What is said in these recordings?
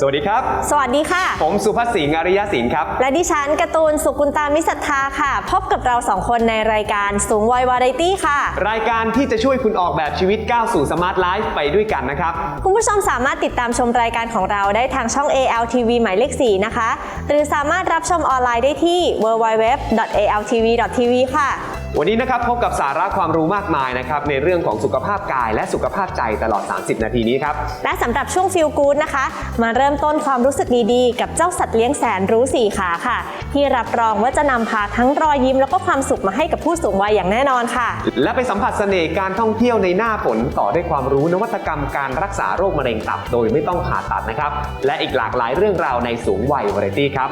สวัสดีครับ สวัสดีค่ะ ผมสุภาพสิงห์อริยสินครับ และดิฉันการ์ตูนสุกุลตามิสัทธาค่ะ พบกับเราสองคนในรายการสูงวัยวาไรตี้ค่ะ รายการที่จะช่วยคุณออกแบบชีวิตก้าวสู่สมาร์ทไลฟ์ไปด้วยกันนะครับ คุณผู้ชมสามารถติดตามชมรายการของเราได้ทางช่อง ALTV หมายเลข 4 นะคะ หรือสามารถรับชมออนไลน์ได้ที่ www.altv.tv ค่ะ วันนี้นะครับพบกับสาระความรู้มากมายนะครับในเรื่องของสุขภาพกายและสุขภาพใจตลอด 30 นาทีนี้ครับ และสำหรับช่วงฟิลกู o ดนะคะ มาเริ่มต้นความรู้สึกดีๆ กับเจ้าสัตว์เลี้ยงแสนรู้สี่ขาค่ะ ที่รับรองว่าจะนำพาทั้งรอยยิ้มแล้วก็ความสุขมาให้กับผู้สูงวัยอย่างแน่นอนค่ะ และไปสัมผัสเสน่ห์การท่องเที่ยวในหน้าฝนต่อด้วยความรู้นวัตกรรมการรักษาโรคมะเร็งตับ โดยไม่ต้องผ่าตัดนะครับ และอีกหลากหลายเรื่องราวในสูงวัยวาไรตี้ครับ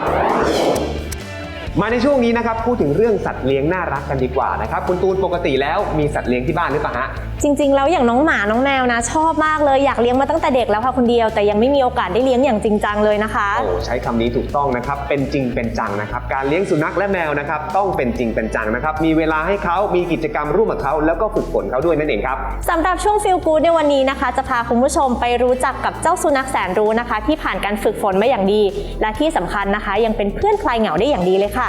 มาในช่วงนี้นะครับพูดถึงเรื่องสัตว์เลี้ยงน่ารักกันดีกว่านะครับคุณตูนปกติแล้วมีสัตว์เลี้ยงที่บ้านหรือเปล่าฮะจริงๆ แล้วอย่างน้องหมาน้องแมวนะ ชอบมากเลยอยากเลี้ยงมาตั้งแต่เด็กแล้วค่ะคนเดียว แต่ยังไม่มีโอกาสได้เลี้ยงอย่างจริงจังเลยนะคะ โอ้ใช้คำนี้ถูกต้องนะครับ เป็นจริงเป็นจังนะครับ การเลี้ยงสุนัขและแมวนะครับ ต้องเป็นจริงเป็นจังนะครับ มีเวลาให้เขามีกิจกรรมร่วมกับเขาแล้วก็ฝึกฝนเขาด้วยนั่นเองครับ สำหรับช่วงฟิลกูดในวันนี้นะคะ จะพาคุณผู้ชมไปรู้จักกับเจ้าสุนัขแสนรู้นะคะ ที่ผ่านการฝึกฝนมาอย่างดี และที่สำคัญนะคะ ยังเป็นเพื่อนคลายเหงาได้อย่างดีเลยค่ะ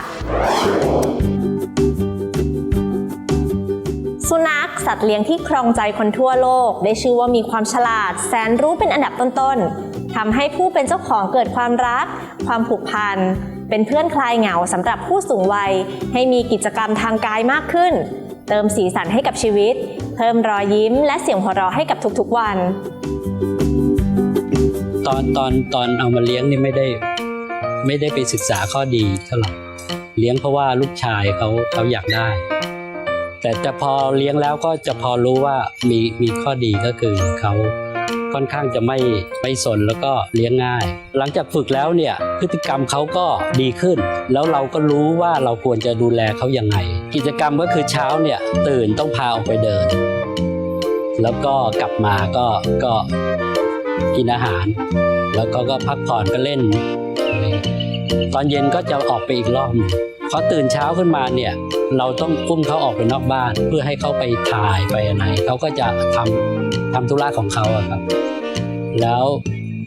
สุนัขสัตว์เลี้ยงที่ครองใจคนทั่วโลก ได้ชื่อว่ามีความฉลาด แสนรู้เป็นอันดับต้นๆทำให้ผู้เป็นเจ้าของเกิดความรัก ความผูกพัน เป็นเพื่อนคลายเหงาสำหรับผู้สูงวัย ให้มีกิจกรรมทางกายมากขึ้น เติมสีสันให้กับชีวิต เพิ่มรอยยิ้ม และเสียงหัวเราะให้กับทุกๆวัน ตอนตอนตอนเอามาเลี้ยงนี่ไม่ได้ ไม่ได้ไปศึกษาข้อดีเท่าไหร่เลี้ยงเพราะว่าลูกชายเขาเขาอยากได้ แต่แต่พอเลี้ยงแล้วก็จะพอรู้ว่ามีมีข้อดีก็คือเขาค่อนข้างจะไม่ไม่สนแล้วก็เลี้ยงง่าย หลังจากฝึกแล้วเนี่ยพฤติกรรมเขาก็ดีขึ้น แล้วเราก็รู้ว่าเราควรจะดูแลเขายังไง กิจกรรมก็คือเช้าเนี่ยตื่นต้องพาออกไปเดิน แล้วก็กลับมาก็ก็กินอาหาร แล้วก็ก็พักผ่อนก็เล่น ตอนเย็นก็จะออกไปอีกรอบ หนึ่งพอตื่นเช้าขึ้นมาเนี่ยเราต้องอุ้มเขาออกไปนอกบ้าน เพื่อให้เขาไปถ่ายไปอะไรเขาก็จะทำทำธุระของเขาอะครับ แล้ว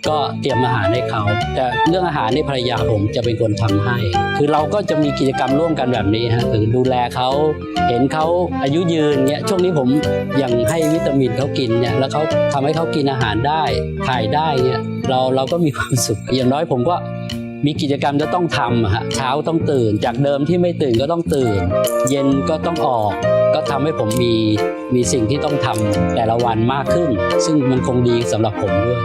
ก็เตรียมอาหารให้เขา แต่เรื่องอาหารนี่ภรรยาผมจะเป็นคนทำให้ คือเราก็จะมีกิจกรรมร่วมกันแบบนี้ฮะคือดูแลเขาเห็นเขาอายุยืนเงี้ยช่วงนี้ผมยังให้วิตามินเขากินเนี่ยแล้วเขาทำให้เขากินอาหารได้ถ่ายได้เงี้ยเราเราก็มีความสุขอย่างน้อยผมก็ มีกิจกรรมจะต้องทำฮะเช้าต้องตื่น จากเดิมที่ไม่ตื่นก็ต้องตื่น เย็นก็ต้องออก ก็ทำให้ผมมีมีสิ่งที่ต้องทำแต่ละวันมากขึ้น ซึ่งมันคงดีสำหรับผมด้วย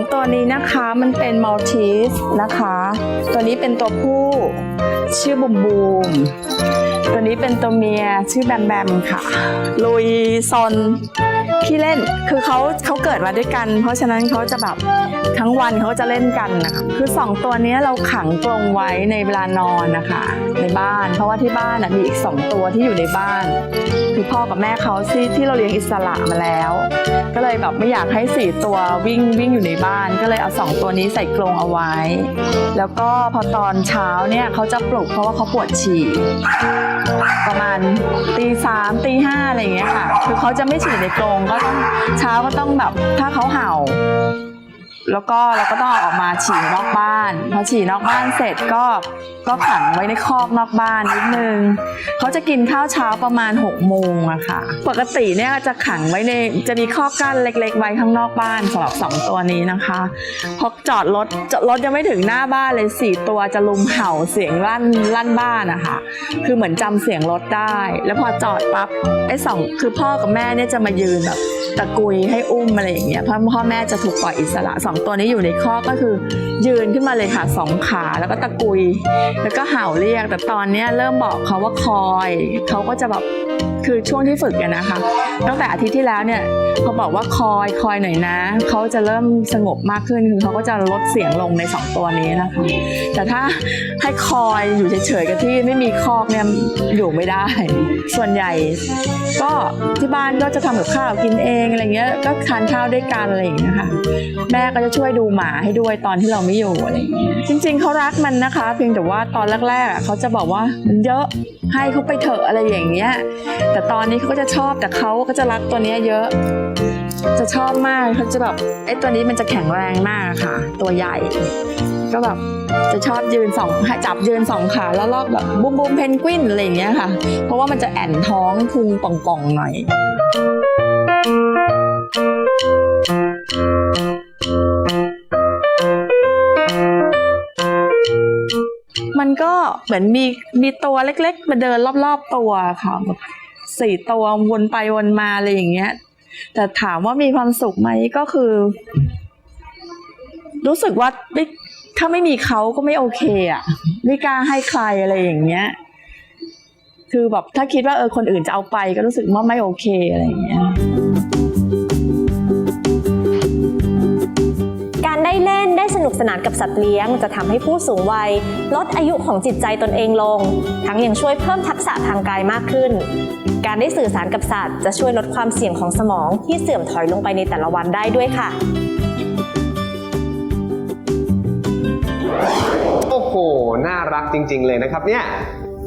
สองตัวนี้นะคะมันเป็นมัลติสนะคะ ตัวนี้เป็นตัวผู้ชื่อบุมบูม ตัวนี้เป็นตัวเมียชื่อแบมแบมค่ะลุยซอนขี้เล่นคือเขาเขาเกิดมาด้วยกัน เพราะฉะนั้นเขาจะแบบทั้งวันเขาจะเล่นกันนะคะคือสองตัวนี้เราขังกรงไว้ในเวลานอนนะคะ ในบ้าน เพราะว่าที่บ้านมีอีกสองตัวที่อยู่ในบ้าน คือพ่อกับแม่เขาที่ที่เราเลี้ยงอิสระมาแล้ว ก็เลยแบบไม่อยากให้สี่ตัววิ่งวิ่งอยู่ในบ้าน ก็เลยเอาสองตัวนี้ใส่กรงเอาไว้ แล้วก็พอตอนเช้าเนี่ยเขาจะปลุกเพราะว่าเขาปวดฉี่ประมาณตีสามตีห้าอะไรอย่างเงี้ยค่ะ คือเขาจะไม่ฉี่ในกรงก็ต้องเช้าก็ต้องแบบถ้าเขาเห่า แล้วก็เราก็ต้องเอาออกมาฉี่นอกบ้านพอฉี่นอกบ้านเสร็จก็ก็ขังไว้ในคอกนอกบ้านนิดนึงเขาจะกินข้าวเช้าประมาณ6กโมงอะค่ะ ปกติเนี่ยจะขังไว้ในจะมีคอกกั้นเล็ก ๆ ไว้ข้างนอกบ้านสำหรับสองตัวนี้นะคะพอจอดรถจอดรถยังไม่ถึงหน้าบ้านเลยสี่ตัวจะลุมเห่าเสียงลั่นลั่นบ้านอะค่ะคือเหมือนจำเสียงรถได้ แล้วพอจอดปั๊บไอ้สองคือพ่อกับแม่เนี่ยจะมายืนแบบตะกุยให้อุ้มอะไรอย่างเงี้ยเพราะพ่อแม่จะถูกปล่อยอิสระสองตัวนี้อยู่ในคอกก็คือ ยืนขึ้นมาเลยค่ะสองขาแล้วก็ตะกุย แล้วก็เห่าเรียก แต่ตอนนี้เริ่มบอกเขาว่าคอย เขาก็จะแบบ คือช่วงที่ฝึกกันนะคะ ตั้งแต่อาทิตย์ที่แล้วเนี่ยเขาบอกว่าคอยคอยหน่อยนะเขาจะเริ่มสงบมากขึ้นคือเขาก็จะลดเสียงลงในสองตัวนี้นะคะ แต่ถ้าให้คอยอยู่เฉยๆกับที่ไม่มีคอกเนี่ยอยู่ไม่ได้ ส่วนใหญ่ ก็ที่บ้านก็จะทำกับข้าวกินเองอะไรเงี้ยก็ทานข้าวด้วยกันอะไรอย่างเงี้ยค่ะแม่ก็จะช่วยดูหมาให้ด้วยตอนที่เราไม่อยู่อะไรอย่างเงี้ยจริง ๆเขารักมันนะคะ เพียงแต่ว่าตอนแรกๆเขาจะบอกว่ามันเยอะ ให้เขาไปเถอะอะไรอย่างเงี้ย แต่ตอนนี้เขาก็จะชอบแต่เขาก็จะรักตัวเนี้ยเยอะ จะชอบมากเขาจะแบบไอ้ตัวนี้มันจะแข็งแรงมากค่ะ ตัวใหญ่ ก็แบบจะชอบยืนสองจับยืนสองขาแล้วลอกแบบบูมบูมเพนกวินอะไรอย่างเงี้ยค่ะ เพราะว่ามันจะแอนท้องพุงป่องๆหน่อย มันก็เหมือนมีมีตัวเล็กๆ มาเดินรอบๆตัวค่ะแบบสี่ตัววนไปวนมาอะไรอย่างเงี้ย แต่ถามว่ามีความสุขไหมก็คือ รู้สึกว่าไม่ถ้าไม่มีเขาก็ไม่โอเคอะ ไม่กล้าให้ใครอะไรอย่างเงี้ย คือแบบถ้าคิดว่าเออคนอื่นจะเอาไปก็รู้สึกว่าไม่โอเคอะไรอย่างเงี้ย นได้สนุกสนานกับสัตว์เลี้ยง จะทำให้ผู้สูงวัย ลดอายุของจิตใจตนเองลง ทั้งยังช่วยเพิ่มทักษะทางกายมากขึ้น การได้สื่อสารกับสัตว์ จะช่วยลดความเสี่ยงของสมองที่เสื่อมถอยลงไปในแต่ละวันได้ด้วยค่ะโอ้โห น่ารักจริง ๆ เลยนะครับเนี่ย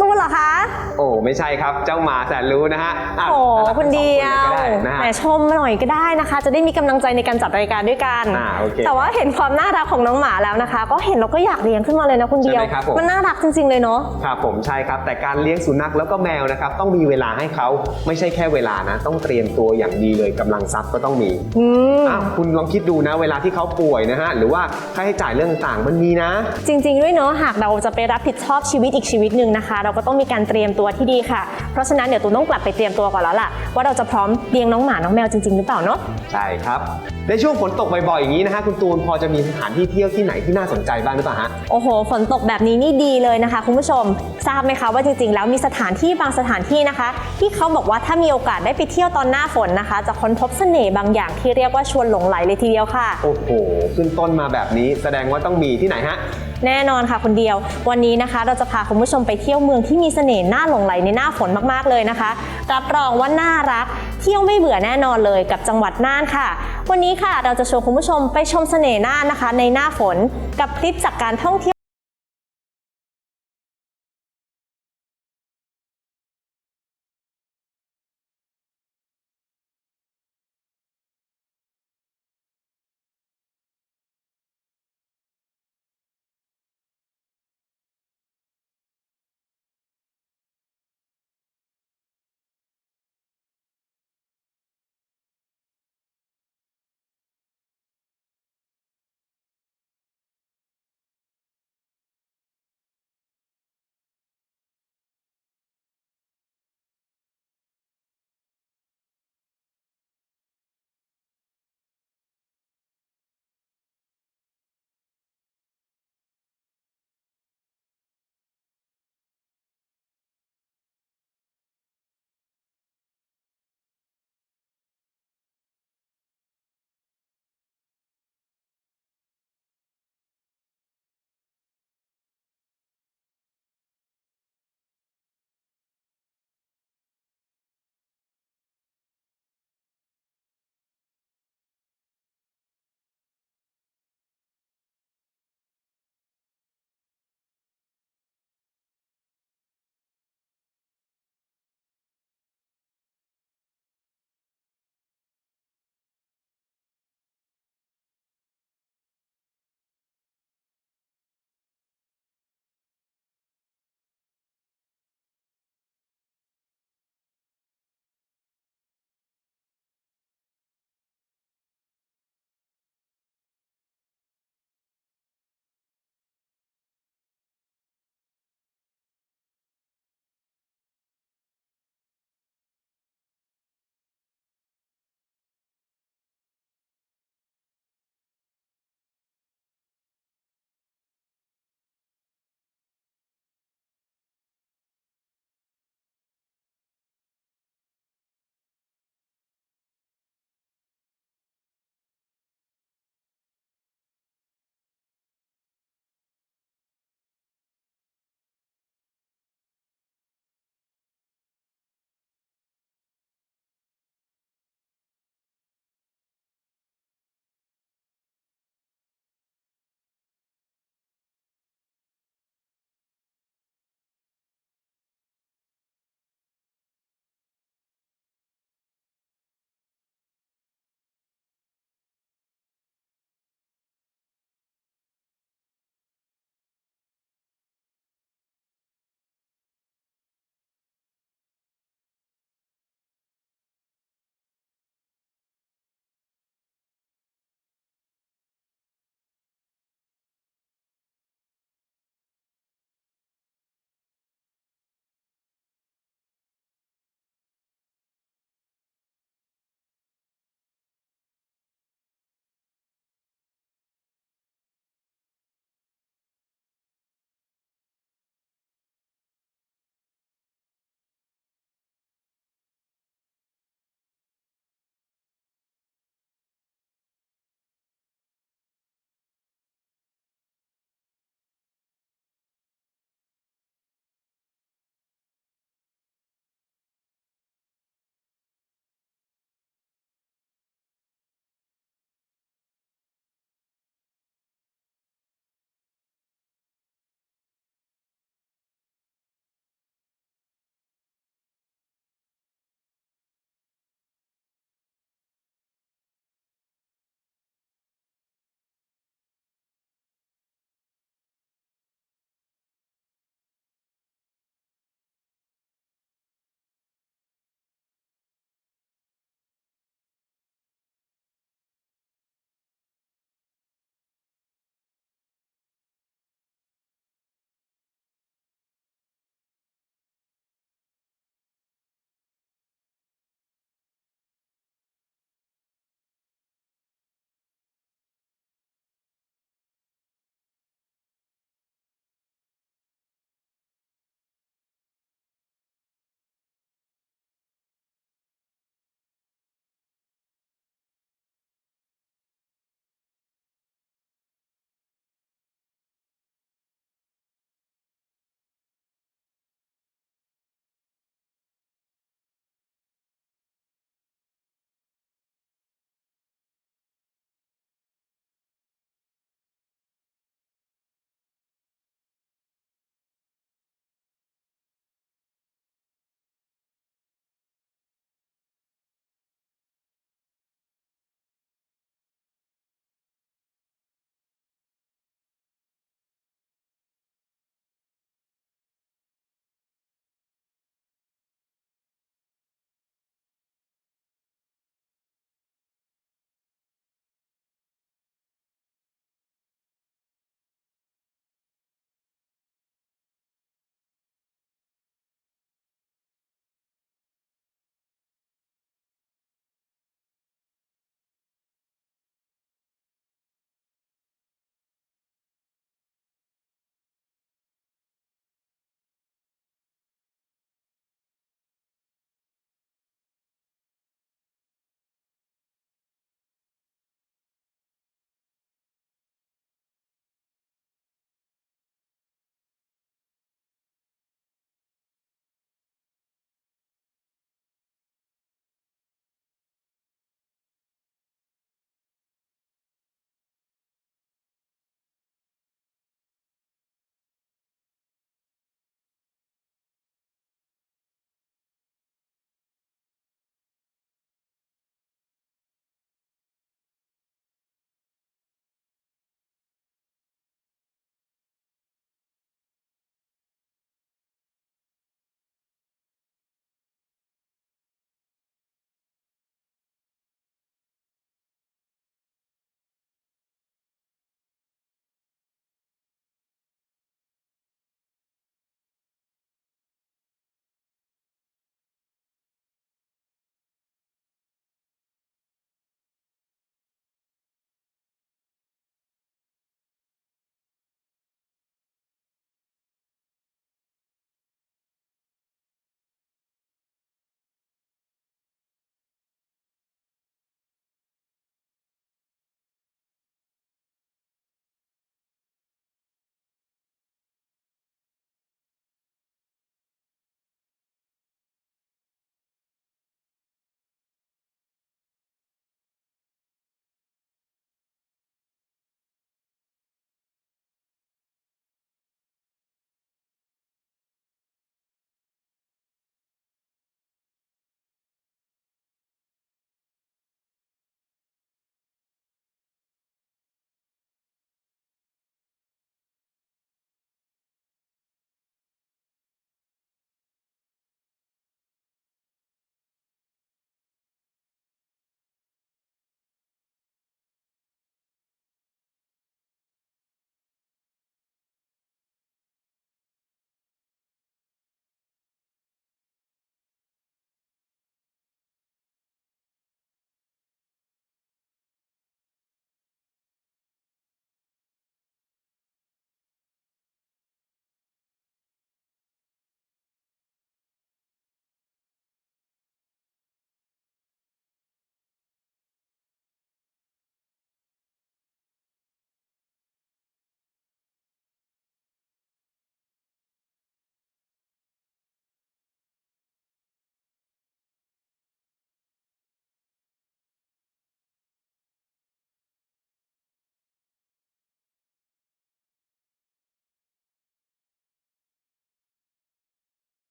ตู้เหรอคะ โอ้ไม่ใช่ครับเจ้าหมาแสนรู้นะฮะะโอ้น่ารักคุณเดียสองวคนเลยก็ได้นะฮะแหมชมหน่อยก็ได้นะคะ จะได้มีกำลังใจในการจัดรายการด้วยกัน อ่าโอเคแต่ว่าเห็นความน่ารักของน้องหมาแล้วนะคะ ก็เห็นเราก็อยากเลี้ยงขึ้นมาเลยนะคุณเดียว ใช่ไหมครับผม มันน่ารักจริงๆเลยเนาะ ครับผมใช่ครับ แต่การเลี้ยงสุนัขแล้วก็แมวนะครับ ต้องมีเวลาให้เขาไม่ใช่แค่เวลานะ ต้องเตรียมตัวอย่างดีเลยกำลังทรัพย์ก็ต้องมีอืม อ้าวคุณลองคิดดูนะ เวลาที่เขาป่วยนะฮะหรือว่าค่าใช้จ่ายเรื่องต่างๆมันมีนะ จริงๆด้วยเนาะหากเราจะไปรับผิดชอบชีวิตอีกชีวิตหนึ่งนะคะเราก็ต้องมีการเตรียมตัวที่ดีค่ะ เพราะฉะนั้นเดี๋ยวตูนต้องกลับไปเตรียมตัวก่อนแล้วล่ะ ว่าเราจะพร้อมเลี้ยงน้องหมาน้องแมวจริงๆหรือเปล่าเนาะใช่ครับ ในช่วงฝนตกบ่อยๆอย่างนี้นะฮะคุณตูนพอจะมีสถานที่เที่ยวที่ไหนที่น่าสนใจบ้างหรือเปล่าฮะโอ้โห ฝนตกแบบนี้นี่ดีเลยนะคะ คุณผู้ชมทราบไหมคะว่าจริงๆ แล้วมีสถานที่บางสถานที่นะคะ ที่เขาบอกว่าถ้ามีโอกาสได้ไปเที่ยวตอนหน้าฝนนะคะ จะค้นพบเสน่ห์บางอย่างที่เรียกว่าชวนหลงไหลเลยทีเดียวค่ะ โอ้โหขึ้นต้นมาแบบนี้แสดงว่าต้องมีที่ไหนฮะ แน่นอนค่ะคนเดียว วันนี้นะคะ เราจะพาคุณผู้ชมไปเที่ยวเมืองที่มีเสน่ห์น่าหลงไหลในหน้าฝนมากๆเลยนะคะรับรองว่าน่ารัก เที่ยวไม่เบื่อแน่นอนเลยกับจังหวัดน่านค่ะ วันนี้ค่ะเราจะชวนคุณผู้ชมไปชมเสน่ห์น่านนะคะ ในหน้าฝนกับคลิปจากการท่องเที่ยว